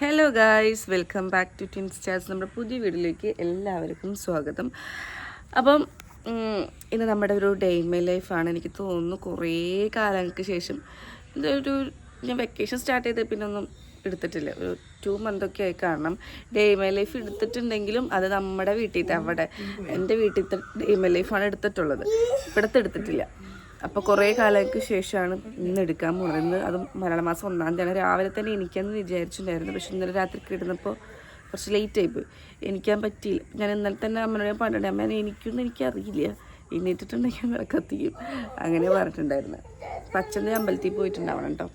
Hello guys welcome back to twin stars നമ്മുടെ പുതിയ വീഡിയോയിലേക്ക് എല്ലാവർക്കും സ്വാഗതം. അപ്പം ഇന്ന് നമ്മുടെ ഒരു ഡേ ഇൻ മൈ ലൈഫാണ് എനിക്ക് തോന്നുന്നു കുറേ കാലങ്ങൾക്ക് ശേഷം. ഇതൊരു ഞാൻ വെക്കേഷൻ സ്റ്റാർട്ട് ചെയ്ത് പിന്നെ ഒന്നും എടുത്തിട്ടില്ല. ഒരു ടു മന്തൊക്കെ ആയി കാണണം. ഡേ മൈ ലൈഫ് എടുത്തിട്ടുണ്ടെങ്കിലും അത് നമ്മുടെ വീട്ടിലത്തെ അവിടെ. എന്റെ വീട്ടിലത്തെ ഡേ മൈ ലൈഫാണ് എടുത്തിട്ടുള്ളത്. ഇവിടുത്തെ എടുത്തിട്ടില്ല. അപ്പോൾ കുറേ കാലങ്ങൾക്ക് ശേഷമാണ് ഇന്ന് എടുക്കാൻ പോകുന്നത് അത് മലയാള മാസം ഒന്നാം തീയതി രാവിലെ തന്നെ എനിക്കെന്ന് വിചാരിച്ചിട്ടുണ്ടായിരുന്നു. പക്ഷെ ഇന്നലെ രാത്രി കിടന്നപ്പോൾ കുറച്ച് ലേറ്റ് ആയിപ്പോയി എനിക്കാൻ പറ്റിയില്ല. ഞാൻ ഇന്നലെ തന്നെ അമ്മനോട് പറഞ്ഞിട്ടുണ്ട് അമ്മ എനിക്കൊന്നും എനിക്കറിയില്ല. എണീറ്റിട്ടുണ്ടെങ്കിൽ വിളക്ക് കത്തിക്കും അങ്ങനെ പറഞ്ഞിട്ടുണ്ടായിരുന്നു. പച്ചന്റെ അമ്പലത്തിൽ പോയിട്ടുണ്ടാവണം കേട്ടോ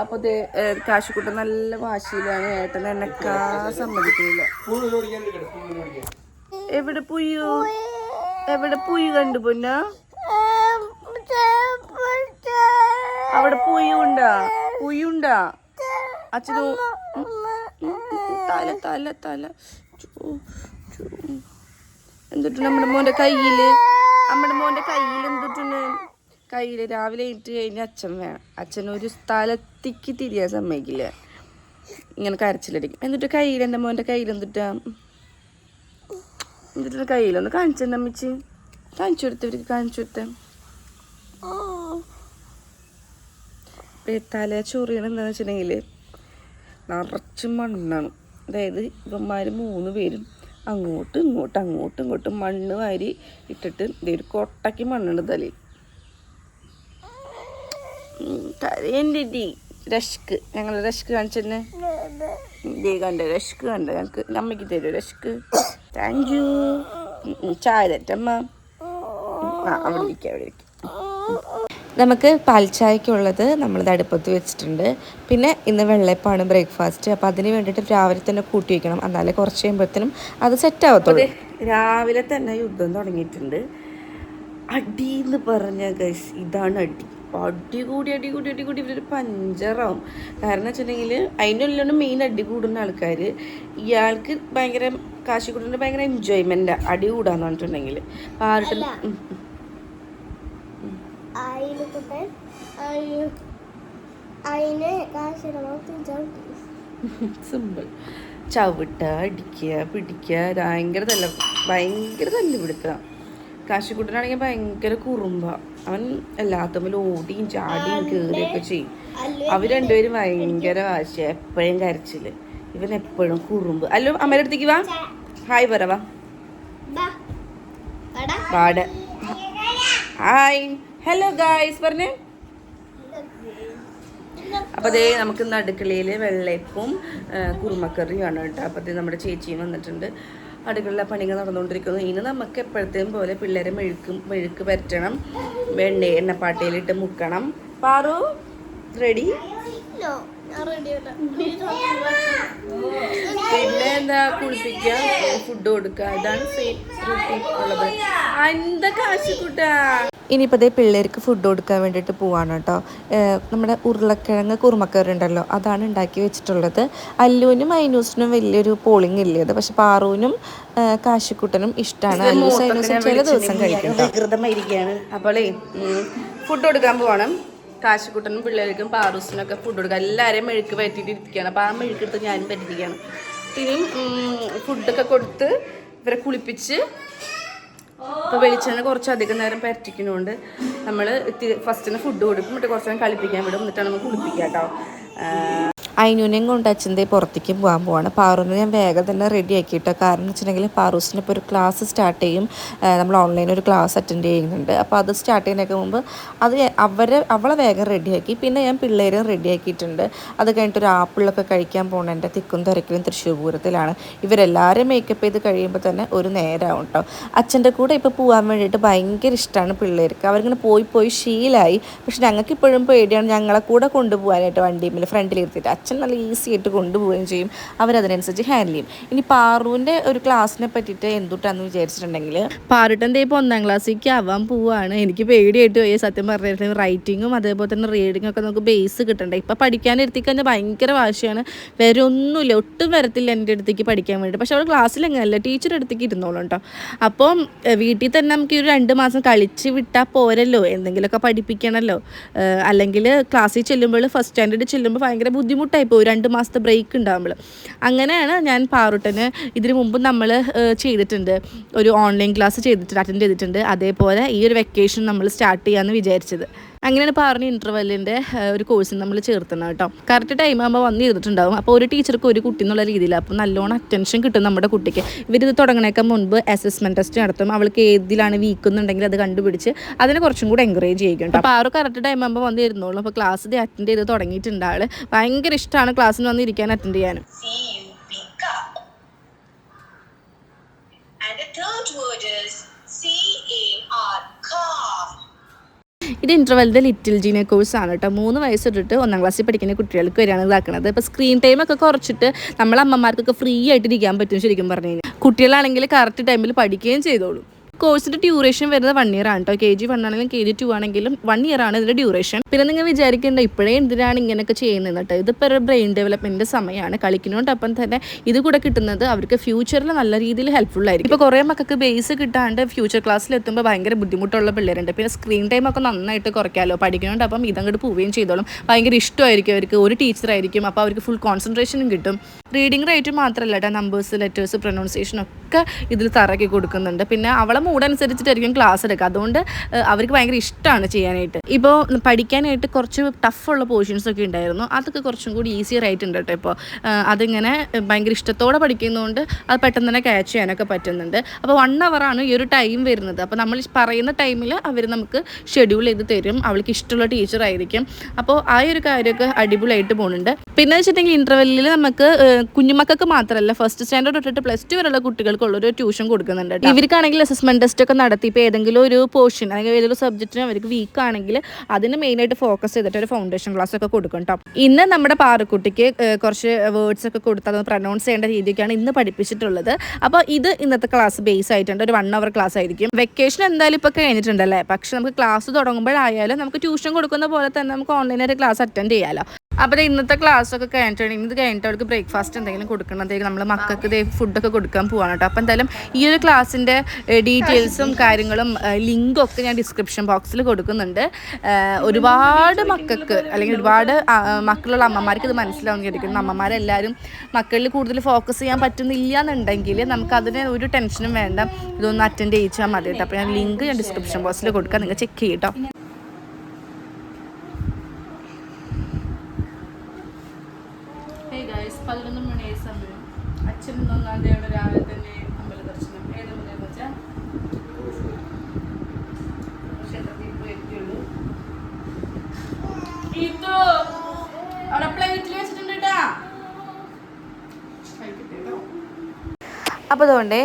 അപ്പോൾ ഇത് കാശിക്കുട്ട നല്ല വാശിയിലാണ്. ഏട്ടൻ എന്നെക്കാ സമ്മതിക്കുന്നില്ല. എവിടെ പുയ്യോ എവിടെ പുയ്യു കണ്ടു പൊന്ന? അവിടെ പുയുണ്ടാ? പുയുണ്ടാ? അച്ഛനു തല തല തല. ചോ. നമ്മുടെ മോന്റെ കയ്യിൽ? നമ്മുടെ മോന്റെ കയ്യിൽ എന്തിട്ടുണ്ട് കയ്യിൽ രാവിലെ ഇട്ട് കഴിഞ്ഞ അച്ഛൻ വേണം അച്ഛൻ ഒരു സ്ഥലത്തേക്ക് തിരിയാൻ സമ്മതിക്കില്ല. ഇങ്ങനെ കരച്ചിലടിക്കും. എന്നിട്ട് കയ്യിൽ എന്റെ മോന്റെ കയ്യിൽ എന്തിട്ടാ? എന്നിട്ട് കയ്യിലൊന്ന് കാണിച്ചു അമ്മച്ചി. കാണിച്ചു കൊടുത്തവർക്ക് കാണിച്ചു കൊടുത്ത. തല ചൊറിയണം എന്താണെന്ന് വെച്ചിട്ടുണ്ടെങ്കിൽ നിറച്ച് മണ്ണാണ്. അതായത് ഇവന്മാർ മൂന്ന് പേരും അങ്ങോട്ടും ഇങ്ങോട്ടും അങ്ങോട്ടും ഇങ്ങോട്ടും മണ്ണ് വാരി ഇട്ടിട്ട് ഇതൊരു കൊട്ടയ്ക്ക് മണ്ണുണ്ട് തലയിൽ കരയന്റെ ഡി രഷ്ക്ക് ഞങ്ങൾ രഷ്ക്ക് കാണിച്ചെന്നെ? ദേ കണ്ട രഷ്ക്ക് കണ്ട ഞങ്ങൾക്ക് അമ്മയ്ക്ക് തരും രഷ്ക്ക് താങ്ക് യു ചായ തറ്റമ്മ ആ അവിടെ ഇരിക്കുക അവിടെ ഇരിക്കുക നമുക്ക് പാൽച്ചായക്കുള്ളത് നമ്മൾ അടുപ്പത്ത് വെച്ചിട്ടുണ്ട്. പിന്നെ ഇന്ന് വെള്ളയപ്പാണ് ബ്രേക്ക്ഫാസ്റ്റ്. അപ്പോൾ അതിന് വേണ്ടിയിട്ട് രാവിലെ തന്നെ കൂട്ടി വയ്ക്കണം എന്നാലേ കുറച്ച് കഴിയുമ്പോഴത്തേനും അത് സെറ്റ് ആവത്തുള്ളൂ. രാവിലെ തന്നെ യുദ്ധം തുടങ്ങിയിട്ടുണ്ട്. അടി എന്ന് പറഞ്ഞ ഗൈസ് ഇതാണ് അടി. അടി കൂടി അടി കൂടി അടി കൂടി ഇവരൊരു പഞ്ചറാവും. കാരണം വെച്ചിട്ടുണ്ടെങ്കിൽ അതിനുള്ളിലാണ് മെയിൻ അടി കൂടുന്ന ആൾക്കാർ ഇയാൾക്ക് ഭയങ്കര കാശിക്കുട്ടിന്റെ ഭയങ്കര എൻജോയ്മെന്റാണ് അടി കൂടാന്ന് പറഞ്ഞിട്ടുണ്ടെങ്കിൽ ആരുടെ അയിലുക്കുട്ടൻ ചവിട്ടി സിമ്പിൾ ചവിട്ട അടിക്കുക പിടിക്കുക ഭയങ്കര തല്ല ഭയങ്കര തല്ലുപിടുത്ത. കാശിക്കുട്ടനാണെങ്കിൽ ഭയങ്കര കുറുമ്പ. അവൻ എല്ലാത്തുമ്മിൽ ഓടിയും ചാടിയും കയറിയൊക്കെ ചെയ്യും. അവർ രണ്ടുപേരും ഭയങ്കര വാശ എപ്പോഴും കരച്ചിൽ. ഇവൻ എപ്പോഴും കുറുമ്പ്. അല്ലോ അമ്മയുടെ അടുത്തേക്ക് വാ. ഹായ് പറ വാ. പാട് ഹായ്. ഹലോ ഗായ്സ് പറഞ്ഞേ. അപ്പോൾ അതേ നമുക്ക് ഇന്ന് അടുക്കളയിൽ വെള്ളയപ്പും കുറുമക്കറിയുമാണ് കേട്ടോ. അപ്പോൾ നമ്മുടെ ചേച്ചിയും വന്നിട്ടുണ്ട്. അടുക്കളയിലെ പണികൾ നടന്നുകൊണ്ടിരിക്കുന്നു. ഇനി നമുക്ക് എപ്പോഴത്തേയും പോലെ പിള്ളേരെ മെഴുക്കും മെഴുക്ക് പരറ്റണം. വെണ്ണ എണ്ണപ്പാട്ടയിലിട്ട് മുക്കണം. പാറു റെഡി പിന്നെ എന്താ കുളിപ്പിക്കുക ഫുഡ് കൊടുക്കുക ഇതാണ് സെയിം ഉള്ളത്. എന്താ കാശ് കൂട്ടാ? ഇനിയിപ്പോൾ ഇതേ പിള്ളേർക്ക് ഫുഡ് കൊടുക്കാൻ വേണ്ടിയിട്ട് പോവാണ് കേട്ടോ നമ്മുടെ ഉരുളക്കിഴങ്ങ് കുറുമക്കറി ഉണ്ടല്ലോ അതാണ് ഉണ്ടാക്കി വെച്ചിട്ടുള്ളത്. അല്ലുവിനും അയിനൂസിനും വലിയൊരു പോളിംഗ് ഇല്ല അത് പക്ഷെ പാറുവിനും കാശിക്കുട്ടനും ഇഷ്ടമാണ് അല്ലൂസ് അയനൂസും ചില ദിവസം കഴിക്കും അപ്പോളേ ഫുഡ് കൊടുക്കാൻ പോകണം. കാശിക്കുട്ടനും പിള്ളേർക്കും പാറൂസിനൊക്കെ ഫുഡ് കൊടുക്കുക എല്ലാവരെയും മെഴുക്ക് പറ്റിയിട്ട് ഇരിക്കുകയാണ് അപ്പോൾ ആ മെഴുക്ക് എടുത്ത് ഞാനും പറ്റിയിരിക്കുകയാണ്. പിന്നെയും ഫുഡൊക്കെ കൊടുത്ത് ഇവരെ കുളിപ്പിച്ച് ഇപ്പോൾ വെളിച്ചെണ്ണ കുറച്ചധികം നേരം പരറ്റിക്കുന്നതുകൊണ്ട് നമ്മൾ ഫസ്റ്റിന് ഫുഡ് കൊടുക്കും എന്നിട്ട് കുറച്ച് നേരം കളിപ്പിക്കാൻ വിടും എന്നിട്ടാണ് നമ്മൾ കുളിപ്പിക്കാം കേട്ടോ അയിനൂനെയും കൊണ്ട് അച്ഛന്റെ പുറത്തേക്ക് പോകാൻ പോവാണ്. പാറൂനെ ഞാൻ വേഗം തന്നെ റെഡി ആക്കിയിട്ടോ. കാരണം വെച്ചിട്ടുണ്ടെങ്കിൽ പാറൂസിന് ഇപ്പോൾ ഒരു ക്ലാസ് സ്റ്റാർട്ട് ചെയ്യും. നമ്മൾ ഓൺലൈൻ ഒരു ക്ലാസ് അറ്റൻഡ് ചെയ്യുന്നുണ്ട്. അപ്പോൾ അത് സ്റ്റാർട്ട് ചെയ്യുന്നതിനൊക്കെ മുമ്പ് അത് അവരെ അവളെ വേഗം റെഡിയാക്കി പിന്നെ ഞാൻ പിള്ളേരും റെഡിയാക്കിയിട്ടുണ്ട് അത് കഴിഞ്ഞിട്ട് ഒരു ആപ്പിളൊക്കെ കഴിക്കാൻ പോകണം എന്റെ തിക്കും തിരക്കിലും തൃശ്ശൂർ പൂരത്തിലാണ്. ഇവരെല്ലാവരും മേക്കപ്പ് ചെയ്ത് കഴിയുമ്പോൾ തന്നെ ഒരു നേരമാവും കേട്ടോ അച്ഛന്റെ കൂടെ ഇപ്പോൾ പോകാൻ വേണ്ടിയിട്ട് ഭയങ്കര ഇഷ്ടമാണ് പിള്ളേർക്ക്. അവരിങ്ങനെ പോയി പോയി ശീലായി. പക്ഷെ ഞങ്ങൾക്ക് ഇപ്പോഴും പേടിയാണ് ഞങ്ങളെ കൂടെ കൊണ്ടുപോകാനായിട്ട് വണ്ടിയിൽ ഫ്രണ്ടിൽ ഇരുത്തിയിട്ട്. അച്ഛൻ നല്ല ഈസി ആയിട്ട് കൊണ്ടുപോവുകയും ചെയ്യും. അവരതിനനുസരിച്ച് ഹാൻഡിൽ ചെയ്യും. ഇനി പാറുവിന്റെ ഒരു ക്ലാസ്സിനെ പറ്റിയിട്ട് എന്തുട്ടാന്ന് വിചാരിച്ചിട്ടുണ്ടെങ്കിൽ പാറുട്ടന്റെ ഇപ്പോൾ ഒന്നാം ക്ലാസ്സിലേക്ക് ആവാൻ പോവാണ്. എനിക്ക് പേടിയായിട്ട് പോയി സത്യം പറഞ്ഞിട്ടുണ്ടെങ്കിൽ റൈറ്റിങ്ങും അതേപോലെ തന്നെ റീഡിങ്ങും ഒക്കെ നമുക്ക് ബേസ് കിട്ടണ്ടേ. ഇപ്പം പഠിക്കാൻ കഴിഞ്ഞാൽ ഭയങ്കര വാശിയാണ്. വേറെ ഒന്നുമില്ല. ഒട്ടും വരത്തില്ല എന്റെ അടുത്തേക്ക് പഠിക്കാൻ വേണ്ടി പക്ഷെ അവൾ ക്ലാസ്സിൽ ടീച്ചറുടെ അടുത്തേക്ക് ഇരുന്നോളൂ കേട്ടോ അപ്പം വീട്ടിൽ തന്നെ നമുക്ക് ഒരു രണ്ട് മാസം കളിച്ച് വിട്ടാൽ പോരല്ലോ. എന്തെങ്കിലുമൊക്കെ പഠിപ്പിക്കണമല്ലോ അല്ലെങ്കിൽ ക്ലാസ്സിൽ ചെല്ലുമ്പോൾ ഫസ്റ്റ് സ്റ്റാൻഡേർഡ് ചെല്ലുമ്പോൾ ഭയങ്കര ബുദ്ധിമുട്ട് ബുദ്ധിമുട്ടായി പോകും രണ്ട് മാസത്തെ ബ്രേക്ക് ഉണ്ടാകുമ്പോൾ അങ്ങനെയാണ് ഞാൻ പാറുട്ടന് ഇതിനു മുമ്പ് നമ്മൾ ചെയ്തിട്ടുണ്ട്. ഒരു ഓൺലൈൻ ക്ലാസ് ചെയ്തിട്ടുണ്ട് അറ്റൻഡ് ചെയ്തിട്ടുണ്ട്. അതേപോലെ ഈ ഒരു വെക്കേഷൻ നമ്മൾ സ്റ്റാർട്ട് ചെയ്യാമെന്ന് വിചാരിച്ചത്. അങ്ങനെയാണ് പാറിന് ഇന്റർവെല്ലിന്റെ ഒരു കോഴ്സിന് നമ്മൾ ചേർത്തണം കേട്ടോ. കറക്റ്റ് ടൈം ആകുമ്പോൾ വന്ന് ഇരുന്നിട്ടുണ്ടാവും അപ്പോൾ ഒരു ടീച്ചർക്ക് ഒരു കുട്ടി എന്നുള്ള രീതിയിൽ അപ്പോൾ നല്ലോണം അറ്റൻഷൻ കിട്ടും നമ്മുടെ കുട്ടിക്ക്. ഇവരിത് തുടങ്ങണേക്കാൾ മുൻപ് അസസ്മെന്റ് ടെസ്റ്റ് നടത്തും. അവൾക്ക് ഏതിലാണ് വീക്ക് എന്നുണ്ടെങ്കിൽ അത് കണ്ടുപിടിച്ച് അതിനെ കുറച്ചും കൂടെ എൻകറേജ് ചെയ്യും കേട്ടോ അപ്പോൾ ആ ഒരു കറക്റ്റ് ടൈം ആകുമ്പോൾ വന്ന് ഇരുന്നോളൂ അപ്പോൾ ക്ലാസ് ഇത് അറ്റൻഡ് ചെയ്ത് തുടങ്ങിയിട്ടുണ്ട് ആൾ ഭയങ്കര ഇഷ്ടമാണ് ക്ലാസ്സിന് വന്ന് ഇരിക്കാൻ അറ്റൻഡ് ചെയ്യാനും. And the third word is ഇത് ഇന്റർവെലിന്റെ ലിറ്റിൽ ജീനെ കോഴ്സാണ് കേട്ടോ മൂന്ന് വയസ്സ് ഇട്ടിട്ട് ഒന്നാം ക്ലാസ്സിൽ പഠിക്കുന്ന കുട്ടികൾക്ക് വരികയാണ് ഇതാക്കുന്നത് അപ്പോൾ സ്ക്രീൻ ടൈമൊക്കെ കുറച്ചിട്ട് നമ്മളെ അമ്മമാർക്കൊക്കെ ഫ്രീ ആയിട്ട് ഇരിക്കാൻ പറ്റും ശരിക്കും പറഞ്ഞു കഴിഞ്ഞാൽ കുട്ടികളാണെങ്കിൽ കറക്റ്റ് ടൈമിൽ പഠിക്കുകയും ചെയ്തോളും. കോഴ്സിന്റെ ഡ്യൂറേഷൻ വരുന്നത് വൺ ഇയർ ആണ് കേട്ടോ കെ ജി വൺ ആണെങ്കിലും കെ ജി ടു ആണെങ്കിലും വൺ ഇയർ ആണ് ഇതിന്റെ ഡ്യൂറേഷൻ പിന്നെ നിങ്ങൾ വിചാരിക്കേണ്ട ഇപ്പോഴേ എന്തിനാണ് ഇങ്ങനെയൊക്കെ ചെയ്യുന്നത് കേട്ടോ ഇതിപ്പോൾ ഒരു ബ്രെയിൻ ഡെവലപ്മെന്റ് സമയമാണ്. കളിക്കുന്നതുകൊണ്ടൊപ്പം തന്നെ ഇത് കൂടെ കിട്ടുന്നത് അവർക്ക് ഫ്യൂച്ചറിൽ നല്ല രീതിയിൽ ഹെൽപ്ഫുൾ ആയിരിക്കും. ഇപ്പോൾ കുറേ മക്കൾക്ക് ബേസ് കിട്ടാണ്ട് ഫ്യൂച്ചർ ക്ലാസ്സിൽ എത്തുമ്പോൾ ഭയങ്കര ബുദ്ധിമുട്ടുള്ള പിള്ളേരുണ്ട്. പിന്നെ സ്ക്രീൻ ടൈം ഒക്കെ നന്നായിട്ട് കുറയ്ക്കാമല്ലോ അപ്പം ഇതങ്ങോട്ട് പോവുകയും ചെയ്തോളും. ഭയങ്കര ഇഷ്ടമായിരിക്കും അവർക്ക്. ഒരു ടീച്ചർ ആയിരിക്കും. അപ്പോൾ അവർക്ക് ഫുൾ കോൺസെൻട്രേഷനും കിട്ടും. റീഡിംഗ് റേറ്റ് മാത്രമല്ല കേട്ടോ നമ്പേഴ്സ് ലെറ്റേഴ്സ് പ്രൊനൗൺസിയേഷൻ ഒക്കെ ഇതിൽ തറക്കി കൊടുക്കുന്നുണ്ട്. പിന്നെ അവളെ മൂഡ് അനുസരിച്ചിട്ടായിരിക്കും ക്ലാസ് എടുക്കുക. അതുകൊണ്ട് അവർക്ക് ഭയങ്കര ഇഷ്ടമാണ് ചെയ്യാനായിട്ട്. ഇപ്പോൾ പഠിക്കാനായിട്ട് കുറച്ച് ടഫുള്ള പോർഷൻസ് ഒക്കെ ഉണ്ടായിരുന്നു. അതൊക്കെ കുറച്ചും കൂടി ഈസിയർ ആയിട്ടുണ്ട് കേട്ടോ ഇപ്പോൾ അതിങ്ങനെ ഭയങ്കര ഇഷ്ടത്തോടെ പഠിക്കുന്നതുകൊണ്ട് അത് പെട്ടെന്ന് തന്നെ ക്യാച്ച് ചെയ്യാനൊക്കെ പറ്റുന്നുണ്ട്. അപ്പോൾ വൺ ആണ് ഈ ഒരു ടൈം വരുന്നത്. അപ്പോൾ നമ്മൾ പറയുന്ന ടൈമിൽ അവർ നമുക്ക് ഷെഡ്യൂൾ ചെയ്ത് തരും. അവൾക്ക് ഇഷ്ടമുള്ള ടീച്ചർ ആയിരിക്കും. അപ്പോൾ ആ ഒരു കാര്യമൊക്കെ അടിപൊളിയായിട്ട് പോകുന്നുണ്ട് പിന്നെ വെച്ചിട്ടുണ്ടെങ്കിൽ ഇന്റർവെല്ലിൽ നമുക്ക് കുഞ്ഞുമക്കൾക്ക് മാത്രമല്ല ഫസ്റ്റ് സ്റ്റാൻഡേർഡ് തൊട്ടിട്ട് പ്ലസ് ടു വരെയുള്ള കുട്ടികൾക്കുള്ളൊരു ട്യൂഷൻ കൊടുക്കുന്നുണ്ട് ഇവർക്കാണെങ്കിൽ അസസ്മെന്റ് ടെസ്റ്റ് ഒക്കെ നടത്തി. ഇപ്പോൾ ഏതെങ്കിലും ഒരു പോർഷൻ അല്ലെങ്കിൽ ഏതെങ്കിലും സബ്ജക്റ്റിന് അവർക്ക് വീക്ക് ആണെങ്കിൽ അതിന് മെയിനായിട്ട് ഫോക്കസ് ചെയ്തിട്ട് ഒരു ഫൗണ്ടേഷൻ ക്ലാസ് ഒക്കെ കൊടുക്കും കേട്ടോ ഇന്ന് നമ്മുടെ പാറക്കുട്ടിക്ക് കുറച്ച് വേർഡ്സ് ഒക്കെ കൊടുത്ത് അത് പ്രൊനൗൺസ് ചെയ്യേണ്ട രീതിക്കാണ് ഇന്ന് പഠിപ്പിച്ചിട്ടുള്ളത്. അപ്പോൾ ഇത് ഇന്നത്തെ ക്ലാസ് ബേസ് ആയിട്ടുണ്ട്. ഒരു വൺ അവർ ക്ലാസ് ആയിരിക്കും. വെക്കേഷൻ എന്തായാലും ഇപ്പോൾ കഴിഞ്ഞിട്ടുണ്ടല്ലേ പക്ഷെ നമുക്ക് ക്ലാസ് തുടങ്ങുമ്പോഴായാലും നമുക്ക് ട്യൂഷൻ കൊടുക്കുന്ന പോലെ തന്നെ നമുക്ക് ഓൺലൈനായിട്ട് ക്ലാസ് അറ്റൻഡ് ചെയ്യാമല്ലോ അപ്പോൾ ഇന്നത്തെ ക്ലാസ് ഒക്കെ കഴിഞ്ഞിട്ടുണ്ടെങ്കിൽ ഇത് കഴിഞ്ഞിട്ട് അവർക്ക് ബ്രേക്ക്ഫാസ്റ്റ് എന്തെങ്കിലും കൊടുക്കണത്തേക്ക് നമ്മൾ മക്കൾക്ക് ഫുഡൊക്കെ കൊടുക്കാൻ പോവാണ് കേട്ടോ അപ്പോൾ എന്തായാലും ഈ ഒരു ക്ലാസ്സിന്റെ ഡീറ്റെയിൽസും കാര്യങ്ങളും ലിങ്കും ഒക്കെ ഞാൻ ഡിസ്ക്രിപ്ഷൻ ബോക്സിൽ കൊടുക്കുന്നുണ്ട്. ഒരുപാട് മക്കൾക്ക് അല്ലെങ്കിൽ ഒരുപാട് മക്കളുള്ള അമ്മമാർക്ക് ഇത് മനസ്സിലാവുന്ന വിചാരിക്കുന്നു അമ്മമാരെല്ലാവരും മക്കളിൽ കൂടുതൽ ഫോക്കസ് ചെയ്യാൻ പറ്റുന്നില്ല എന്നുണ്ടെങ്കിൽ നമുക്ക് അതിന് ഒരു ടെൻഷനും വേണ്ട. ഇതൊന്ന് അറ്റൻഡ് ചെയ്യിച്ചാൽ മതി കേട്ടോ അപ്പോൾ ഞാൻ ലിങ്ക് ഞാൻ ഡിസ്ക്രിപ്ഷൻ ബോക്സിൽ കൊടുക്കാം. നിങ്ങൾ ചെക്ക് ചെയ്യട്ടോ ഹേയ് ഗൈസ് പതിനൊന്ന് മണിയായ സമയം അച്ഛൻ ഒന്നാം തീയതി രാവിലെ തന്നെ അമ്പല ദർശനം ഏത് മുന്നേന്ന് വെച്ചാൽ ക്ഷേത്രത്തിൽ പോയി എത്തിയുള്ളൂ ഇതോ അവിടെ പ്ലേറ്റിൽ വെച്ചിട്ടുണ്ട് കേട്ടാ കഴിക്കട്ടെ കേട്ടോ അപ്പോൾ അതുകൊണ്ട്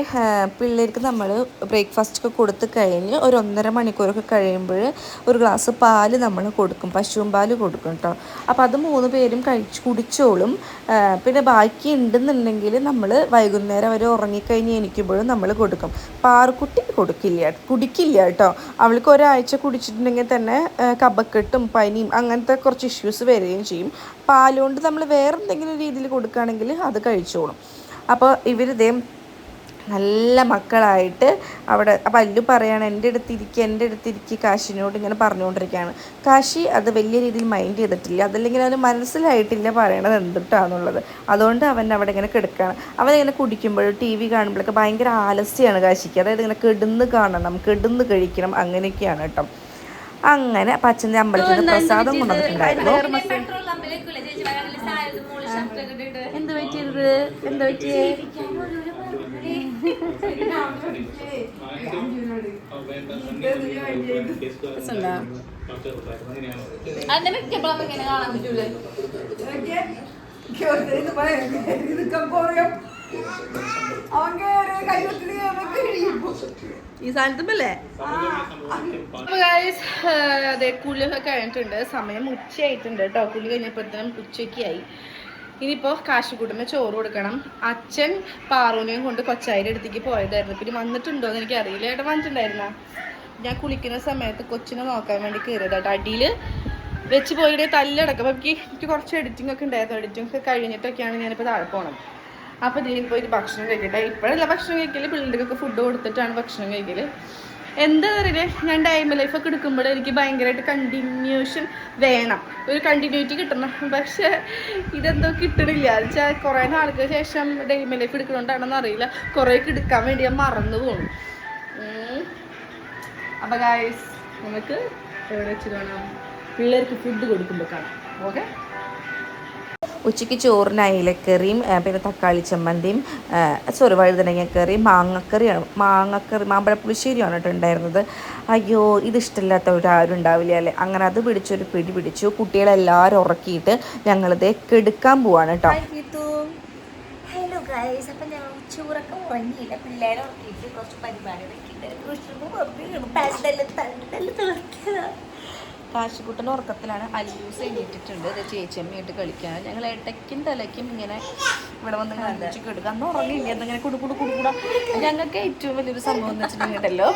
പിള്ളേർക്ക് നമ്മൾ ബ്രേക്ക്ഫാസ്റ്റ് ഒക്കെ കൊടുത്ത് കഴിഞ്ഞ് ഒരു ഒന്നര മണിക്കൂറൊക്കെ കഴിയുമ്പോൾ ഒരു ഗ്ലാസ് പാൽ നമ്മൾ കൊടുക്കും പശുവും പാൽ കൊടുക്കും കേട്ടോ അപ്പോൾ അത് മൂന്ന് പേരും കഴിച്ച് കുടിച്ചോളും. പിന്നെ ബാക്കി ഉണ്ടെന്നുണ്ടെങ്കിൽ നമ്മൾ വൈകുന്നേരം അവർ ഉറങ്ങിക്കഴിഞ്ഞ് എനിക്കുമ്പോഴും നമ്മൾ കൊടുക്കും. പാറുക്കുട്ടി കൊടുക്കില്ല കുടിക്കില്ല കേട്ടോ അവൾക്ക് ഒരാഴ്ച കുടിച്ചിട്ടുണ്ടെങ്കിൽ തന്നെ കബക്കെട്ടും പനിയും അങ്ങനത്തെ കുറച്ച് ഇഷ്യൂസ് വരികയും ചെയ്യും. പാലുകൊണ്ട് നമ്മൾ വേറെ എന്തെങ്കിലും രീതിയിൽ കൊടുക്കുകയാണെങ്കിൽ അത് കഴിച്ചോളും. അപ്പോൾ ഇവരിതേ നല്ല മക്കളായിട്ട് അവിടെ അപ്പം അല്ലു പറയാണ് എന്റെ അടുത്ത് ഇരിക്കുക എന്റെ അടുത്ത് ഇരിക്കുക കാശിനോട് ഇങ്ങനെ പറഞ്ഞുകൊണ്ടിരിക്കുകയാണ്. കാശി അത് വലിയ രീതിയിൽ മൈൻഡ് ചെയ്തിട്ടില്ല. അതല്ലെങ്കിൽ അവന് മനസ്സിലായിട്ടില്ല പറയണത് എന്തിട്ടാന്നുള്ളത്. അതുകൊണ്ട് അവൻ അവിടെ ഇങ്ങനെ കിടക്കുകയാണ്. അവൻ ഇങ്ങനെ കുടിക്കുമ്പോഴും ടി വി കാണുമ്പോഴൊക്കെ ഭയങ്കര ആലസ്യമാണ് കാശിക്ക്. അതായത് ഇങ്ങനെ കിടന്ന് കാണണം കിടന്ന് കഴിക്കണം അങ്ങനെയൊക്കെയാണ് കേട്ടോ. അങ്ങനെ പച്ചന്റെ അമ്പലത്തിൽ നിന്ന് പ്രസാദം കൊണ്ടുവന്നിട്ടുണ്ടായിരുന്നു. എന്ത് പറ്റിയത് എന്ത് പറ്റിയേ? ഈ സാധനത്തുമ്പല്ലേ കുളിയൊക്കെ കഴിഞ്ഞിട്ടുണ്ട്. സമയം ഉച്ചയായിട്ടുണ്ട് കേട്ടോ. കുളി കഴിഞ്ഞപ്പോഴത്തേനും ഉച്ചയ്ക്കായി. ഇനിയിപ്പോൾ കാശിക്കൂട്ടിന് ചോറ് കൊടുക്കണം. അച്ഛൻ പാറൂനെയും കൊണ്ട് കൊച്ചായിന്റെ അടുത്തേക്ക് പോയതായിരുന്നു. പിന്നെ വന്നിട്ടുണ്ടോ എന്ന് എനിക്ക് അറിയില്ല ഏട്ടാ വന്നിട്ടുണ്ടായിരുന്ന? ഞാൻ കുളിക്കുന്ന സമയത്ത് കൊച്ചിനെ നോക്കാൻ വേണ്ടി കയറിയത് കേട്ടോ അടിയിൽ വെച്ച് പോയിട്ട് തല്ലടക്കം. എനിക്ക് എനിക്ക് കുറച്ച് എഡിറ്റിംഗ് ഒക്കെ ഉണ്ടായിരുന്നു. എഡിറ്റിംഗ് ഒക്കെ കഴിഞ്ഞിട്ടൊക്കെയാണ് ഞാനിപ്പോൾ താഴെ പോകണം അപ്പോൾ ഇതിൽ പോയിട്ട് ഭക്ഷണം കഴിക്കട്ടെ. ഇപ്പോഴല്ല ഭക്ഷണം കഴിക്കൽ. പിള്ളേർക്കൊക്കെ ഫുഡ് കൊടുത്തിട്ടാണ് ഭക്ഷണം കഴിക്കൽ. എന്താ പറയുക ഞാൻ ഡൈമ ലൈഫൊക്കെ എടുക്കുമ്പോൾ എനിക്ക് ഭയങ്കരമായിട്ട് കണ്ടിന്യൂഷൻ വേണം. ഒരു കണ്ടിന്യൂറ്റി കിട്ടണം. പക്ഷേ ഇതെന്തോ കിട്ടണില്ല. എന്ന് വെച്ചാൽ കുറേ നാൾക്ക് ശേഷം ഡൈമ ലൈഫ് എടുക്കണോണ്ടാണെന്ന് അറിയില്ല. കുറേയൊക്കെ എടുക്കാൻ വേണ്ടി ഞാൻ മറന്നു പോകും അപ്പം ഗായ്സ് നമുക്ക് എവിടെ വെച്ച് കാണാം? പിള്ളേർക്ക് ഫുഡ് കൊടുക്കുമ്പോൾ കാണാം. ഓക്കെ ഉച്ചയ്ക്ക് ചോറിന് അയിലക്കറിയും പിന്നെ തക്കാളി ചമ്മന്തിയും സോറി വഴുതനങ്ങക്കറി മാങ്ങക്കറിയാണ് മാങ്ങക്കറി മാമ്പഴപ്പുളിശ്ശേരിയാണ് കേട്ടോ ഉണ്ടായിരുന്നത് അയ്യോ ഇത് ഇഷ്ടമില്ലാത്തവരാരും ഉണ്ടാവില്ല അല്ലേ അങ്ങനെ അത് പിടിച്ചൊരു പിടി പിടിച്ചു കുട്ടികളെല്ലാവരും ഉറക്കിയിട്ട് ഞങ്ങളിത് കെടുക്കാൻ പോവാണ് കേട്ടോ ഹലോ ഉറങ്ങിയില്ല പിള്ളേരെ ഉറക്കിയിട്ട് കുറച്ച് പരിപാടികളൊക്കെ ഉണ്ട് കാശിക്കുട്ടൻ ഉറക്കത്തിലാണ് അല്ലൂസ് എണീറ്റിട്ടുണ്ട് ഇത് ചേച്ചിയമ്മയായിട്ട് കളിക്കാൻ. ഞങ്ങൾ ഇടയ്ക്കും തലയ്ക്കും ഇങ്ങനെ ഇവിടെ വന്ന് കാണിച്ചു കിടക്കുക അന്ന് ഉറങ്ങിയില്ല എന്നിങ്ങനെ കുടു കുടു കുടു കൂടാ. ഞങ്ങൾക്ക് ഏറ്റവും വലിയൊരു സംഭവം എന്ന് വെച്ചിട്ടുണ്ടെങ്കിലോ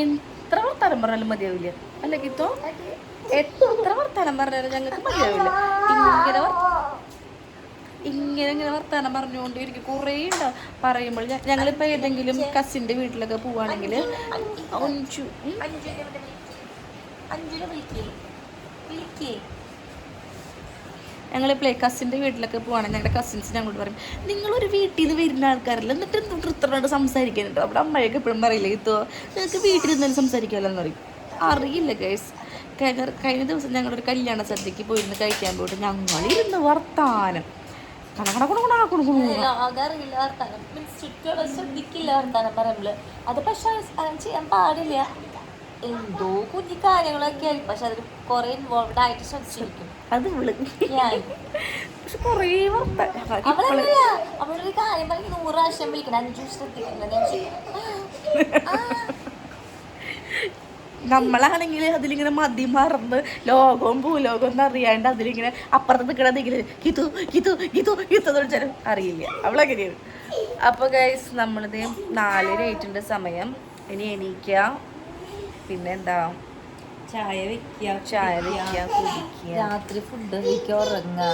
എത്ര വർത്താനം പറഞ്ഞാലും മതിയാവില്ല. അല്ലെങ്കിൽ ഗീത്തോ എത്ര വർത്താനം പറഞ്ഞാലും ഞങ്ങൾക്ക് മതിയാവില്ല. ഇങ്ങനെ ഇങ്ങനെ ഇങ്ങനെ വർത്താനം പറഞ്ഞുകൊണ്ട് എനിക്ക് കുറേ ഉണ്ടാവും. പറയുമ്പോൾ ഞങ്ങളിപ്പോൾ ഏതെങ്കിലും കസിന്റെ വീട്ടിലൊക്കെ പോവുകയാണെങ്കിൽ അഞ്ചു. അഞ്ചിനെ വിളിക്കേ. ഞങ്ങൾ പ്ലേ കസിന്റെ വീട്ടിലൊക്കെ പോവാണെങ്കിൽ ഞങ്ങളുടെ കസിൻസ് ഞങ്ങളോട് പറയും. നിങ്ങളൊരു വീട്ടിൽ നിന്ന് വരുന്ന ആൾക്കാരല്ല? എന്നിട്ട് എന്തും കൃത്യമായിട്ട് സംസാരിക്കുന്നുണ്ടോ അവിടെ അമ്മയൊക്കെ എപ്പോഴും പറയില്ലേ ഇത്തോ നിങ്ങൾക്ക് വീട്ടിൽ നിന്ന് സംസാരിക്കാമല്ലോ എന്ന് പറയും. അറിയില്ല ഗൈസ് കഴിഞ്ഞ കഴിഞ്ഞ ദിവസം ഞങ്ങളൊരു കല്യാണ സദ്യക്ക് പോയിരുന്നു കഴിക്കാൻ പോയിട്ട്. ഞങ്ങളിരുന്ന് വർത്താനം. അത് പക്ഷെ ചെയ്യാൻ പാടില്ല. എന്തോ കുഞ്ഞു കാര്യങ്ങളൊക്കെ ആയിരിക്കും പക്ഷെ അതിൽ കുറെ ഇൻവോൾവ് ആയിട്ട് ശ്രദ്ധിച്ചിരിക്കും. അത് അവളൊരു കാര്യം പറഞ്ഞ് നൂറ് പ്രാവശ്യം വിളിക്കണം. അഞ്ചു ശ്രദ്ധിക്കുന്നത്. ആ, നമ്മളാണെങ്കിൽ അതിലിങ്ങനെ മതി മറന്ന് ലോകവും ഭൂലോകവും ഒന്നും അറിയാണ്ട് അതിലിങ്ങനെ അപ്പുറത്ത് നിൽക്കണമെങ്കിൽ കിതു കിതു കിതു കിതു എന്ന് വിളിച്ചാലും അറിയില്ല. അവളെങ്ങനെയാണ്. അപ്പോൾ ഗൈസ് നമ്മളിത് നാലര ആയിട്ടുണ്ട് സമയം. ഇനി എണീക്കുക പിന്നെന്താ? ചായ വെക്കുക ചായ വെക്കുക കുടിക്കുക രാത്രി ഫുഡ് കഴിക്കുക ഉറങ്ങുക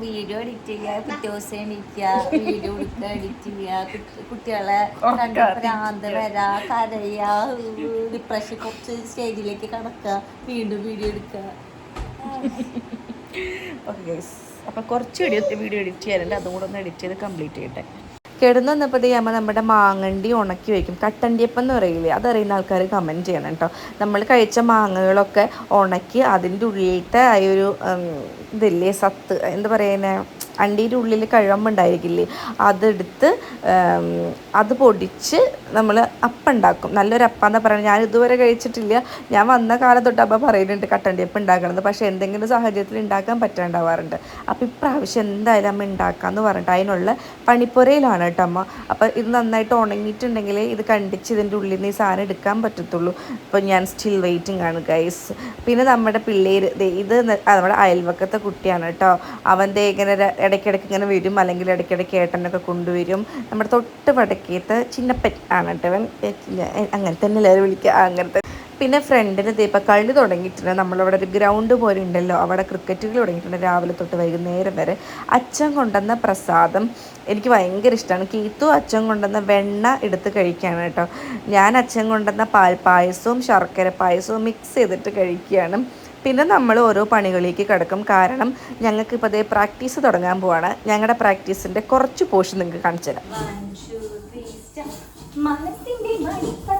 വീഡിയോ എഡിറ്റ് ചെയ്യുക പിറ്റേ ദിവസം എണീക്കുക വീഡിയോ എടുക്കുക എഡിറ്റ് ചെയ്യുക കുട്ടികളെ ഭ്രാന്ത് വരാ കരയുക ഡിപ്രഷൻ കുറച്ച് സ്റ്റേജിലേക്ക് കടക്കുക വീണ്ടും വീഡിയോ എടുക്കുക ഓക്കെ അപ്പോൾ കുറച്ച് വീഡിയോ വീഡിയോ എഡിറ്റ് ചെയ്യാനുണ്ട്. അതും കൂടെ ഒന്ന് എഡിറ്റ് ചെയ്ത് കംപ്ലീറ്റ് ചെയ്യട്ടെ. കിടന്നു വന്നപ്പോഴത്തേക്ക് അമ്മ നമ്മുടെ മാങ്ങണ്ടി ഉണക്കി വയ്ക്കും. കട്ടണ്ടിയപ്പം എന്ന് പറയില്ലേ? അതറിയുന്ന ആൾക്കാർ കമന്റ് ചെയ്യണം കേട്ടോ. നമ്മൾ കഴിച്ച മാങ്ങകളൊക്കെ ഉണക്കി അതിന്റെ ഉള്ളിലത്തെ ആ ഒരു ഇതില്ലേ സത്ത് എന്താ പറയുന്നത് അണ്ടീന്റെ ഉള്ളിൽ കഴമ്പുണ്ടായിരിക്കില്ലേ അതെടുത്ത് അത് പൊടിച്ച് നമ്മൾ അപ്പുണ്ടാക്കും നല്ലൊരു അപ്പം എന്ന് പറയുന്നത് ഞാൻ ഇതുവരെ കഴിച്ചിട്ടില്ല. ഞാൻ വന്ന കാലം തൊട്ട് അപ്പം പറയുന്നുണ്ട് കട്ടണ്ടിയപ്പം ഉണ്ടാക്കണമെന്ന് പക്ഷേ എന്തെങ്കിലും സാഹചര്യത്തിൽ ഉണ്ടാക്കാൻ പറ്റാണ്ടാവാറുണ്ട്. അപ്പം ഇപ്രാവശ്യം എന്തായാലും അമ്മ ഉണ്ടാക്കാമെന്ന് പറഞ്ഞിട്ട് അതിനുള്ള പണിപ്പുരയിലാണ് കേട്ടോ അമ്മ. അപ്പം ഇത് നന്നായിട്ട് ഉണങ്ങിയിട്ടുണ്ടെങ്കിൽ ഇത് കണ്ടിച്ച് ഇതിന്റെ ഉള്ളിൽ നിന്ന് ഈ സാധനം എടുക്കാൻ പറ്റത്തുള്ളൂ. അപ്പോൾ ഞാൻ സ്റ്റിൽ വെയിറ്റിംഗ് ആണ് ഗൈസ് പിന്നെ നമ്മുടെ പിള്ളേർ ഇത് നമ്മുടെ അയൽവക്കത്തെ കുട്ടിയാണ് കേട്ടോ. അവൻ ദേ ഇങ്ങനെ ഇടയ്ക്കിടയ്ക്ക് ഇങ്ങനെ വരും. അല്ലെങ്കിൽ ഇടയ്ക്കിടയ്ക്ക് ഏട്ടനൊക്കെ കൊണ്ടുവരും. നമ്മുടെ തൊട്ട് വടക്കേത്ത് ചിന്നപ്പൻ ആണ് കേട്ടോ അങ്ങനെ തന്നെ എല്ലാവരും വിളിക്കുക അങ്ങനത്തെ. പിന്നെ ഫ്രണ്ടിന് ഇപ്പം കളി തുടങ്ങിയിട്ടുണ്ട്. നമ്മളവിടെ ഒരു ഗ്രൗണ്ട് പോലെ ഉണ്ടല്ലോ. അവിടെ ക്രിക്കറ്റ് തുടങ്ങിയിട്ടുണ്ട് രാവിലെ തൊട്ട് വൈകുന്നേരം വരെ. അച്ഛൻ കൊണ്ടുവന്ന പ്രസാദം എനിക്ക് ഭയങ്കര ഇഷ്ടമാണ് കീത്തു അച്ഛൻ കൊണ്ടുവന്ന വെണ്ണ എടുത്ത് കഴിക്കുകയാണ് കേട്ടോ. ഞാൻ അച്ഛൻ കൊണ്ടുവന്ന പാൽ പായസവും ശർക്കര പായസവും മിക്സ് ചെയ്തിട്ട് കഴിക്കുകയാണ്. പിന്നെ നമ്മൾ ഓരോ പണികളിലേക്ക് കിടക്കും. കാരണം ഞങ്ങൾക്ക് ഇപ്പോൾ അതേ പ്രാക്ടീസ് തുടങ്ങാൻ പോവാണ്. ഞങ്ങളുടെ പ്രാക്ടീസിന്റെ കുറച്ച് പോർഷൻ നിങ്ങൾക്ക് കാണിച്ചു തരാം. മനത്തിന്റെ മണിപ്പതൻ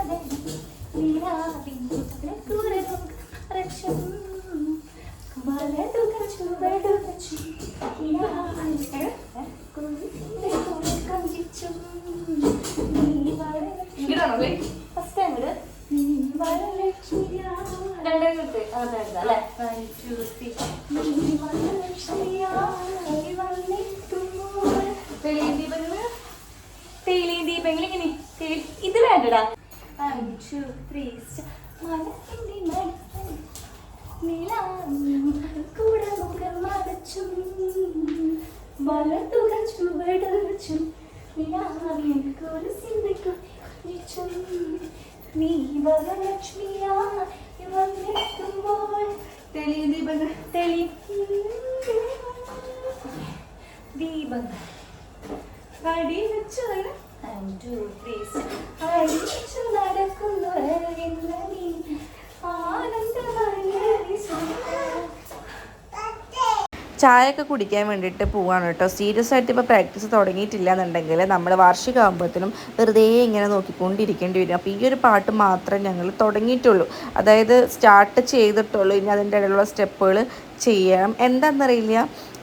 ചായയൊക്കെ കുടിക്കാൻ വേണ്ടിയിട്ട് പോവാണ് കേട്ടോ. സീരിയസ് ആയിട്ട് ഇപ്പോൾ പ്രാക്ടീസ് തുടങ്ങിയിട്ടില്ല എന്നുണ്ടെങ്കിൽ നമ്മൾ വാർഷികമാകുമ്പോഴത്തേനും വെറുതെ ഇങ്ങനെ നോക്കിക്കൊണ്ടിരിക്കേണ്ടി വരും. അപ്പോൾ ഈ ഒരു പാട്ട് മാത്രമേ ഞങ്ങൾ തുടങ്ങിയിട്ടുള്ളൂ. അതായത് സ്റ്റാർട്ട് ചെയ്തിട്ടുള്ളൂ. ഇനി അതിന്റെ ഇടയിലുള്ള സ്റ്റെപ്പുകൾ ചെയ്യണം എന്താണെന്നറിയില്ല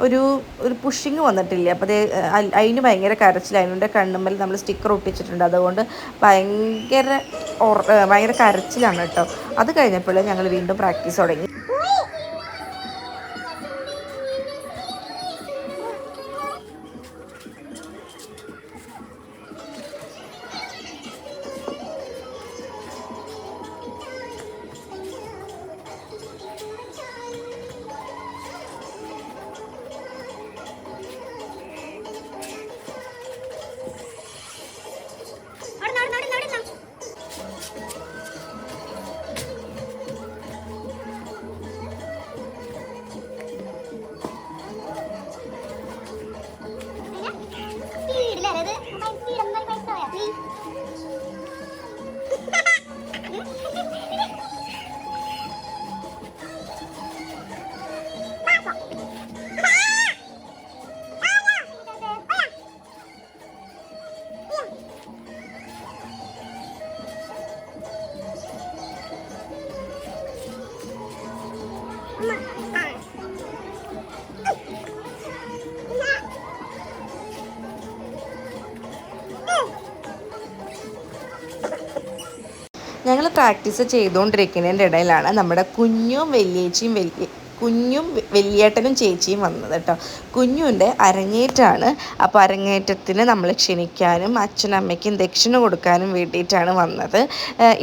ഒരു ഒരു പുഷിങ് വന്നിട്ടില്ല. അപ്പോൾ അത് അതിന് ഭയങ്കര കരച്ചിൽ. അതിനുണ്ട് കണ്ണുമ്മൽ നമ്മൾ സ്റ്റിക്കർ ഒട്ടിച്ചിട്ടുണ്ട്. അതുകൊണ്ട് ഭയങ്കര ഭയങ്കര കരച്ചിലാണ് കേട്ടോ. അത് കഴിഞ്ഞപ്പോൾ ഞങ്ങൾ വീണ്ടും പ്രാക്ടീസ് തുടങ്ങി. പ്രാക്ടീസ് ചെയ്തുകൊണ്ടിരിക്കുന്നതിന്റെ ഇടയിലാണ് നമ്മുടെ കുഞ്ഞും വലിയേച്ചിയും വലിയ കുഞ്ഞും വലിയേട്ടനും ചേച്ചിയും വന്നത് കേട്ടോ. കുഞ്ഞുവിന്റെ അരങ്ങേറ്റാണ് അപ്പോൾ അരങ്ങേറ്റത്തിന് നമ്മൾ ക്ഷണിക്കാനും അച്ഛനും അമ്മയ്ക്കും ദക്ഷിണ കൊടുക്കാനും വേണ്ടിയിട്ടാണ് വന്നത്.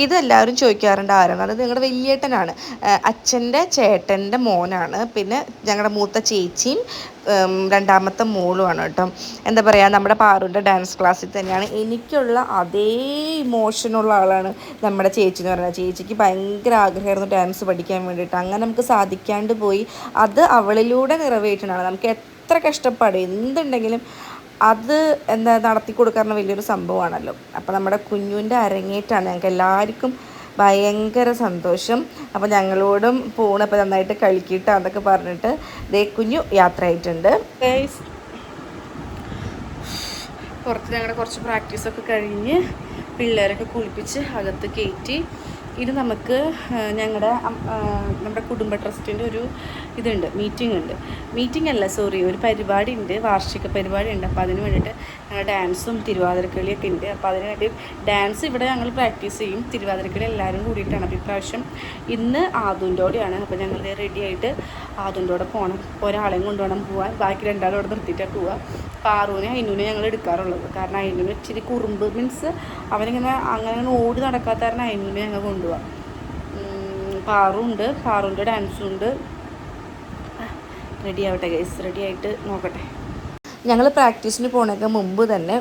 ഇതെല്ലാവരും ചോദിക്കാറുണ്ട് ആരാണ്? അത് നിങ്ങളുടെ വലിയേട്ടനാണ്. അച്ഛന്റെ ചേട്ടന്റെ മോനാണ്. പിന്നെ ഞങ്ങളുടെ മൂത്ത ചേച്ചിയും രണ്ടാമത്തെ മോളുമാണ് കേട്ടോ. എന്താ പറയുക നമ്മുടെ പാറുവിന്റെ ഡാൻസ് ക്ലാസ്സിൽ തന്നെയാണ് എനിക്കുള്ള അതേ ഇമോഷനുള്ള ആളാണ് നമ്മുടെ ചേച്ചി എന്ന് പറയുന്നത്. ചേച്ചിക്ക് ഭയങ്കര ആഗ്രഹമായിരുന്നു ഡാൻസ് പഠിക്കാൻ വേണ്ടിയിട്ട്. അങ്ങനെ നമുക്ക് സാധിക്കാണ്ട് പോയി. അത് അവളിലൂടെ നിറവേറ്റണമാണ് നമുക്ക് എത്ര കഷ്ടപ്പാട് എന്തുണ്ടെങ്കിലും അത് എന്താ നടത്തി കൊടുക്കാറുള്ള വലിയൊരു സംഭവമാണല്ലോ. അപ്പോൾ നമ്മുടെ കുഞ്ഞുവിന്റെ അരങ്ങേറ്റാണ് ഞങ്ങൾക്ക് എല്ലാവർക്കും ഭയങ്കര സന്തോഷം. അപ്പോൾ ഞങ്ങളോടും പോണപ്പോൾ നന്നായിട്ട് കളിക്കിട്ട് അതൊക്കെ പറഞ്ഞിട്ട് ദേ കുഞ്ഞു യാത്രയായിട്ടുണ്ട്. പുറത്ത് ഞങ്ങളുടെ കുറച്ച് പ്രാക്ടീസൊക്കെ കഴിഞ്ഞ് പിള്ളേരൊക്കെ കുളിപ്പിച്ച് അകത്ത് കയറ്റി ഇനി നമുക്ക് ഞങ്ങളുടെ നമ്മുടെ കുടുംബ ട്രസ്റ്റിന്റെ ഒരു ഇതുണ്ട് മീറ്റിംഗ് ഉണ്ട്. മീറ്റിംഗ് അല്ല സോറി ഒരു പരിപാടി ഉണ്ട് വാർഷിക പരിപാടി ഉണ്ട് അപ്പോൾ അതിന് വേണ്ടിയിട്ട് ഡാൻസും തിരുവാതിരക്കളിയൊക്കെ ഉണ്ട്. അപ്പോൾ അതിന് വേണ്ടി ഡാൻസ് ഇവിടെ ഞങ്ങൾ പ്രാക്ടീസ് ചെയ്യും. തിരുവാതിരക്കളി എല്ലാവരും കൂടിയിട്ടാണ്. അപ്പോൾ ഇപ്രാവശ്യം ഇന്ന് ആദുന്റെ കൂടെയാണ് അപ്പോൾ ഞങ്ങൾ റെഡിയായിട്ട് ആയിട്ട് ആദുന്റെ പോകണം ഒരാളെയും കൊണ്ടുപോകണം പോകാൻ ബാക്കി രണ്ടാളും അവിടെ നിർത്തിയിട്ടാണ് പോവുക ആറുവിനെ അയിനൂനെ ഞങ്ങൾ എടുക്കാറുള്ളത്. കാരണം അയിനൂന് ഇച്ചിരി കുറുമ്പ് മീൻസ് അവനിങ്ങനെ അങ്ങനെ ഓടി നടക്കാത്ത കാരണം അയിനൂനെ ഞങ്ങൾ കൊണ്ടുപോകാം പാറുണ്ട് പാറുവിന്റെ ഡാൻസും ഉണ്ട്. റെഡി ആവട്ടെ ഗൈസ് റെഡി ആയിട്ട് നോക്കട്ടെ. ഞങ്ങൾ പ്രാക്ടീസിന് പോകുന്നതിന് മുമ്പ് തന്നെ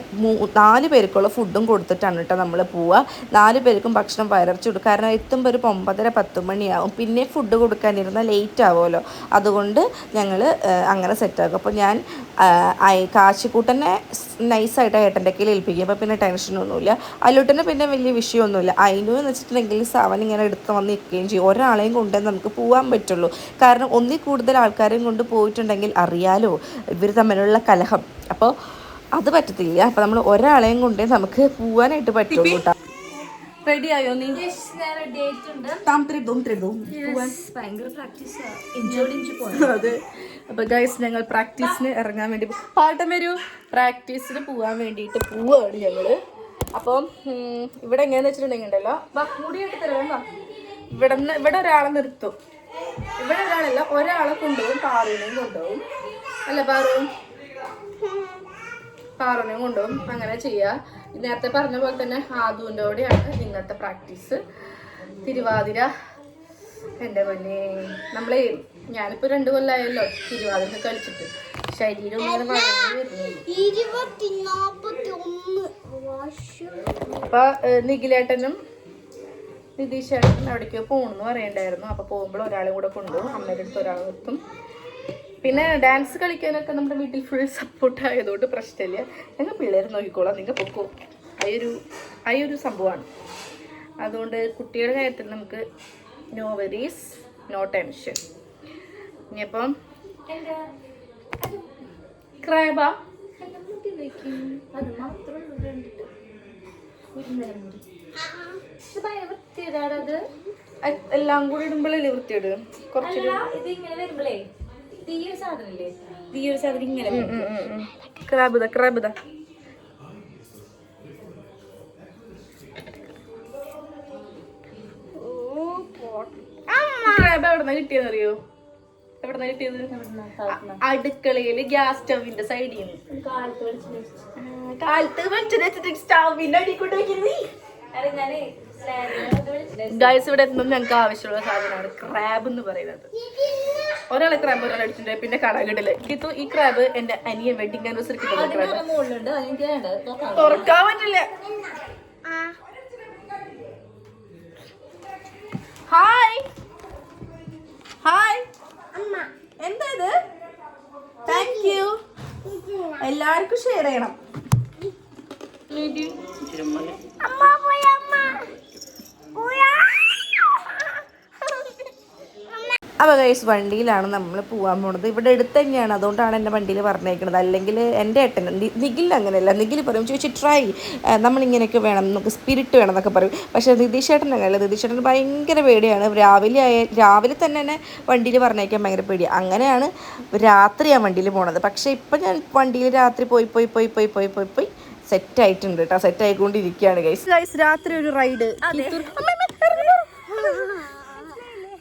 നാല് പേർക്കുള്ള ഫുഡും കൊടുത്തിട്ടാണ് കേട്ടോ നമ്മൾ പോവുക നാല് പേർക്കും ഭക്ഷണം വയറച്ച് കൊടുക്കുക കാരണം എത്തുമ്പോൾ ഒരു ഒമ്പതര പത്ത് മണിയാവും. പിന്നെ ഫുഡ് കൊടുക്കാനിരുന്നാൽ ലേറ്റ് ആവുമല്ലോ. അതുകൊണ്ട് ഞങ്ങൾ അങ്ങനെ സെറ്റാക്കും അപ്പോൾ ഞാൻ കാശിക്കൂട്ടനെ നൈസായിട്ട് ഏട്ടന്റെ കയ്യിൽ ഏൽപ്പിക്കും. അപ്പോൾ പിന്നെ ടെൻഷനൊന്നുമില്ല അല്ലൂട്ടനെ പിന്നെ വലിയ വിഷയമൊന്നുമില്ല. അതിനു എന്ന് വെച്ചിട്ടുണ്ടെങ്കിൽ സാവൻ ഇങ്ങനെ എടുത്ത് വന്ന് നിൽക്കുകയും ചെയ്യും. ഒരാളെയും കൊണ്ടേ നമുക്ക് പോകാൻ പറ്റുള്ളൂ. കാരണം ഒന്നിൽ കൂടുതൽ ആൾക്കാരെയും കൊണ്ട് പോയിട്ടുണ്ടെങ്കിൽ അറിയാലോ ഇവർ തമ്മിലുള്ള കലഹം അപ്പോൾ അത് പറ്റത്തില്ല. അപ്പോൾ നമ്മൾ ഒരാളെയും കൊണ്ടേ നമുക്ക് പോവാനായിട്ട് പറ്റുള്ളൂ കേട്ടോ റെഡി ആയോ നീ? അതെ. അപ്പൊ ഗൈസ് ഞങ്ങൾ പ്രാക്ടീസിന് ഇറങ്ങാൻ വേണ്ടി പാട്ടം വരൂ. പ്രാക്ടീസിന് പോവാൻ വേണ്ടിയിട്ട് പോവാണ് ഞങ്ങൾ. അപ്പം ഇവിടെ എങ്ങനെയാന്ന് വെച്ചിട്ടുണ്ടെങ്കിൽ ഉണ്ടല്ലോ വാ മുടിയൊക്കെ തരുവാ വാ. ഇവിടെ നിന്ന് ഇവിടെ ഒരാളെ നിർത്തും. ഇവിടെ ഒരാളല്ല ഒരാളെ കൊണ്ടുപോകും പാറുവിനെയും കൊണ്ടുപോകും. അല്ല പാറു? പാറുവിനെയും കൊണ്ടുപോകും. അങ്ങനെ ചെയ്യുക നേരത്തെ പറഞ്ഞ പോലെ തന്നെ ആദുവിന്റെ കൂടെയാണ് ഇന്നത്തെ പ്രാക്ടീസ്. തിരുവാതിര. എന്റെ പൊന്നെ. നമ്മളെ ഞാനിപ്പോൾ രണ്ട് കൊല്ലമായല്ലോ തിരുവാതിര കളിച്ചിട്ട്. ശരീരം അപ്പൊ നിഖിലേട്ടനും നിതീഷേട്ടനും അവിടേക്ക് പോകണമെന്ന് പറയണ്ടായിരുന്നു. അപ്പൊ പോകുമ്പോൾ ഒരാളെ കൂടെ കൊണ്ടുപോകും. അമ്മയുടെ അടുത്ത് ഒരാളെത്തും നിർത്തും പിന്നെ ഡാൻസ് കളിക്കാനൊക്കെ നമ്മുടെ വീട്ടിൽ ഫുൾ സപ്പോർട്ട് ആയതുകൊണ്ട് പ്രശ്നമില്ല. ഞങ്ങൾ പിള്ളേർ നോക്കിക്കോളാം. നിങ്ങൾ പൊക്കോ. ആ ഒരു സംഭവമാണ്. അതുകൊണ്ട് കുട്ടികളുടെ കാര്യത്തിൽ നമുക്ക് നോ വെറീസ് നോ ടെൻഷൻ ഇനിയിപ്പം ക്രാബ. എല്ലാം കൂടി ഇടുമ്പോഴല്ലേ വൃത്തിയിടുക കുറച്ച് ഇത് ഇങ്ങനെ വരുമ്പോഴേ സാധനം ഇങ്ങനെ വരും. ക്രാബ് ഇതാ ക്രാബ് ഇതാ ക്രാബ് എവിടെന്നാ കിട്ടിയെന്നറിയോ? എവിടെന്നാ കിട്ടിയത്? അടുക്കളയിൽ ഗ്യാസ് സ്റ്റവിന്റെ സൈഡിൽ നിന്ന് കാലത്ത് വെച്ചിട്ട് സ്റ്റവിന്റെ അടി വെക്കരുത്. ഗൈസ് ഇവിടെ എത്തുന്നത് ഞങ്ങൾക്ക് ആവശ്യമുള്ള സാധനമാണ് ക്രാബ് എന്ന് പറയുന്നത്. ഒരാളെ ക്രാബ് ഒരാൾ അടിച്ചിട്ടുണ്ട് പിന്നെ കടകിടൽ. കിത്തു ഈ ക്രാബ് എന്റെ അനിയൻ വെഡിങ് ആനിവേഴ്സറിക്ക്. തുറക്കാൻ പറ്റില്ല. ഹായ് ഹായ് എന്താ ഇത്? താങ്ക് യു എല്ലാവർക്കും ഷെയർ ചെയ്യണം. അമ്മ പോയി അമ്മ. പോയാ. അപ്പോൾ ഗൈസ് വണ്ടിയിലാണ് നമ്മൾ പോകാൻ പോണത്. ഇവിടെ അടുത്ത് തന്നെയാണ്. അതുകൊണ്ടാണ് എന്റെ വണ്ടിയിൽ പറഞ്ഞേക്കുന്നത് അല്ലെങ്കിൽ എന്റെ ഏട്ടൻ നിഗിൽ നിഖിൽ അങ്ങനെയല്ല. നിഖിൽ പറയും ചോദിച്ചു ട്രൈ നമ്മളിങ്ങനെയൊക്കെ വേണം. നമുക്ക് സ്പിരിറ്റ് വേണം എന്നൊക്കെ പറയും. പക്ഷേ നിതീഷ് ഏട്ടൻ അങ്ങനെയല്ല. നിതീഷ് ഏട്ടൻ ഭയങ്കര പേടിയാണ്. രാവിലെ ആയ രാവിലെ തന്നെ എന്നെ വണ്ടിയിൽ പറഞ്ഞേക്കാൻ ഭയങ്കര പേടിയാണ് അങ്ങനെയാണ് രാത്രിയാണ് വണ്ടിയിൽ പോണത്. പക്ഷേ ഇപ്പം ഞാൻ വണ്ടിയിൽ രാത്രി പോയി പോയി പോയി പോയി പോയി പോയി പോയി സെറ്റ് ആയിട്ടുണ്ട് കേട്ടോ സെറ്റ് ആയിക്കൊണ്ടിരിക്കുകയാണ് ഗൈസ് ഗൈസ് രാത്രി ഒരു റൈഡ്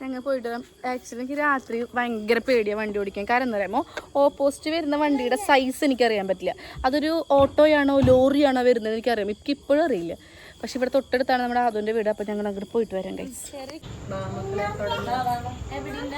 ഞങ്ങൾ പോയിട്ട് ആക്ച്വലി എനിക്ക് രാത്രി ഭയങ്കര പേടിയാണ് വണ്ടി ഓടിക്കാൻ. കാരണം എന്താ പറയുമ്പോൾ ഓപ്പോസിറ്റ് വരുന്ന വണ്ടിയുടെ സൈസ് എനിക്കറിയാൻ പറ്റില്ല. അതൊരു ഓട്ടോയാണോ ലോറിയാണോ വരുന്നത് എനിക്കറിയാം. എനിക്ക് ഇപ്പോഴും അറിയില്ല. പക്ഷെ ഇവിടെ തൊട്ടടുത്താണ് നമ്മുടെ ആദുവിന്റെ വീട്. അപ്പം ഞങ്ങൾ അങ്ങോട്ട് പോയിട്ട് വരാം കൈ എവിടെയില്ല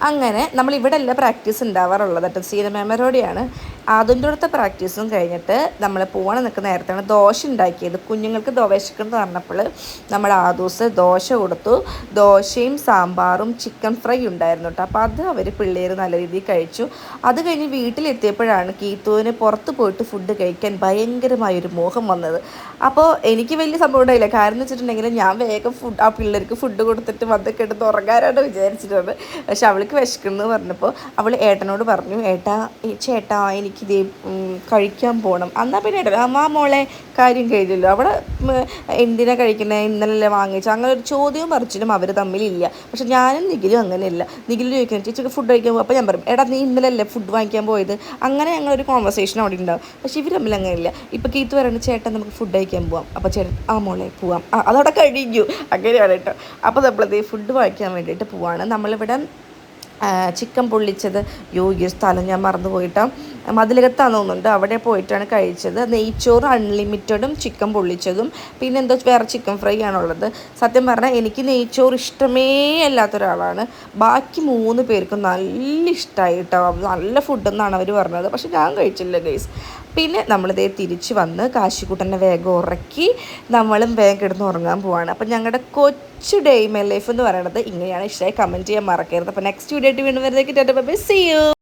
അങ്ങനെ നമ്മൾ ഇവിടെ അല്ല പ്രാക്ടീസ് ഉണ്ടാവാറുള്ളത് കേട്ടോ സീന മെമ്മറോടെയാണ് അതിന്റെ അടുത്ത പ്രാക്ടീസും കഴിഞ്ഞിട്ട് നമ്മൾ പോകണം നിൽക്കുന്ന നേരത്താണ് ദോശ ഉണ്ടാക്കിയത്. കുഞ്ഞുങ്ങൾക്ക് ദോശക്കുന്നത് പറഞ്ഞപ്പോൾ നമ്മൾ ആദൂസ് ദോശ കൊടുത്തു. ദോശയും സാമ്പാറും ചിക്കൻ ഫ്രൈ ഉണ്ടായിരുന്നു കേട്ടോ. അപ്പോൾ അത് അവർ പിള്ളേർ നല്ല രീതിയിൽ കഴിച്ചു. അത് കഴിഞ്ഞ് വീട്ടിലെത്തിയപ്പോഴാണ് കീത്തുവിന് പുറത്ത് പോയിട്ട് ഫുഡ് കഴിക്കാൻ ഭയങ്കരമായൊരു മോഹം വന്നത്. അപ്പോൾ എനിക്ക് വലിയ സംഭവം ഉണ്ടായില്ല. കാരണം എന്ന് വെച്ചിട്ടുണ്ടെങ്കിൽ ഞാൻ വേഗം ഫുഡ് ആ പിള്ളേർക്ക് ഫുഡ് കൊടുത്തിട്ട് വന്ന് കിടന്ന് ഉറങ്ങാനാണ് വിചാരിച്ചിരുന്നത്. പക്ഷെ അവൾക്ക് വിശക്കുന്നു പറഞ്ഞപ്പോൾ അവൾ ഏട്ടനോട് പറഞ്ഞു ഏട്ടാ ഈ എനിക്കിത് കഴിക്കാൻ പോകണം എന്നാൽ പിന്നെ ഏട്ടൻ അമ്മ മോളെ കാര്യം കഴിഞ്ഞല്ലോ അവിടെ എന്തിനാ കഴിക്കുന്നത് ഇന്നലെ വാങ്ങിച്ച? അങ്ങനെ ഒരു ചോദ്യവും പറിച്ചിലും അവർ തമ്മിലില്ല. പക്ഷെ ഞാനും നിഖിലും അങ്ങനെയല്ല. നിഖിലും ചോദിക്കുന്നത് ചേച്ചിക്ക് ഫുഡ് കഴിക്കാൻ പോകും അപ്പോൾ ഞാൻ പറയും എടാ നീ ഇന്നലല്ലേ ഫുഡ് വാങ്ങിക്കാൻ പോയത്? അങ്ങനെ ഞങ്ങളൊരു കോൺവെർസേഷൻ അവിടെ ഉണ്ടാവും. പക്ഷെ ഇവർ തമ്മിൽ അങ്ങനെയില്ല. ഇപ്പോൾ കീത്ത് പറയുന്നത് ചേട്ടൻ നമുക്ക് ഫുഡ് കഴിക്കാൻ പോവാം. അപ്പോൾ ചേട്ടൻ ആ മോളെ പോവാം. ആ അതവിടെ കഴിഞ്ഞു. അങ്ങനെയാണ് കേട്ടോ. അപ്പോൾ നമ്മളത് ഫുഡ് വാങ്ങിക്കാൻ വേണ്ടിയിട്ട് പോവാണ്. നമ്മളിവിടെ ചിക്കൻ പൊള്ളിച്ചത്. യോ സ്ഥലം ഞാൻ മറന്നു പോയിട്ടാ മതിലകത്താന്ന് തോന്നുന്നുണ്ട്. അവിടെ പോയിട്ടാണ് കഴിച്ചത്. നെയ്ച്ചോറ് അൺലിമിറ്റഡും ചിക്കൻ പൊള്ളിച്ചതും. പിന്നെ എന്തോ വേറെ ചിക്കൻ ഫ്രൈ ആണുള്ളത്. സത്യം പറഞ്ഞാൽ എനിക്ക് നെയ്ച്ചോറ് ഇഷ്ടമേ അല്ലാത്ത ഒരാളാണ് ബാക്കി മൂന്ന് പേർക്കും നല്ല ഇഷ്ടമായി കേട്ടോ നല്ല ഫുഡെന്നാണ് അവർ പറഞ്ഞത്. പക്ഷെ ഞാൻ കഴിച്ചില്ല ഗൈസ് പിന്നെ നമ്മളിതേ തിരിച്ച് വന്ന് കാശിക്കുട്ടനെ വേഗം ഉറക്കി നമ്മളും വേഗം കിടന്ന് ഉറങ്ങാൻ പോവാണ്. അപ്പം ഞങ്ങളുടെ കൊച്ചു ഡേ മൈ ലൈഫ് എന്ന് പറയുന്നത് ഇങ്ങനെയാണ്. ഇഷ്ടമായി കമന്റ് ചെയ്യാൻ മറക്കരുത്. അപ്പോൾ നെക്സ്റ്റ് വീഡിയോ ആയിട്ട് വീണ്ടും വരുന്നേക്ക് ബൈ സി യു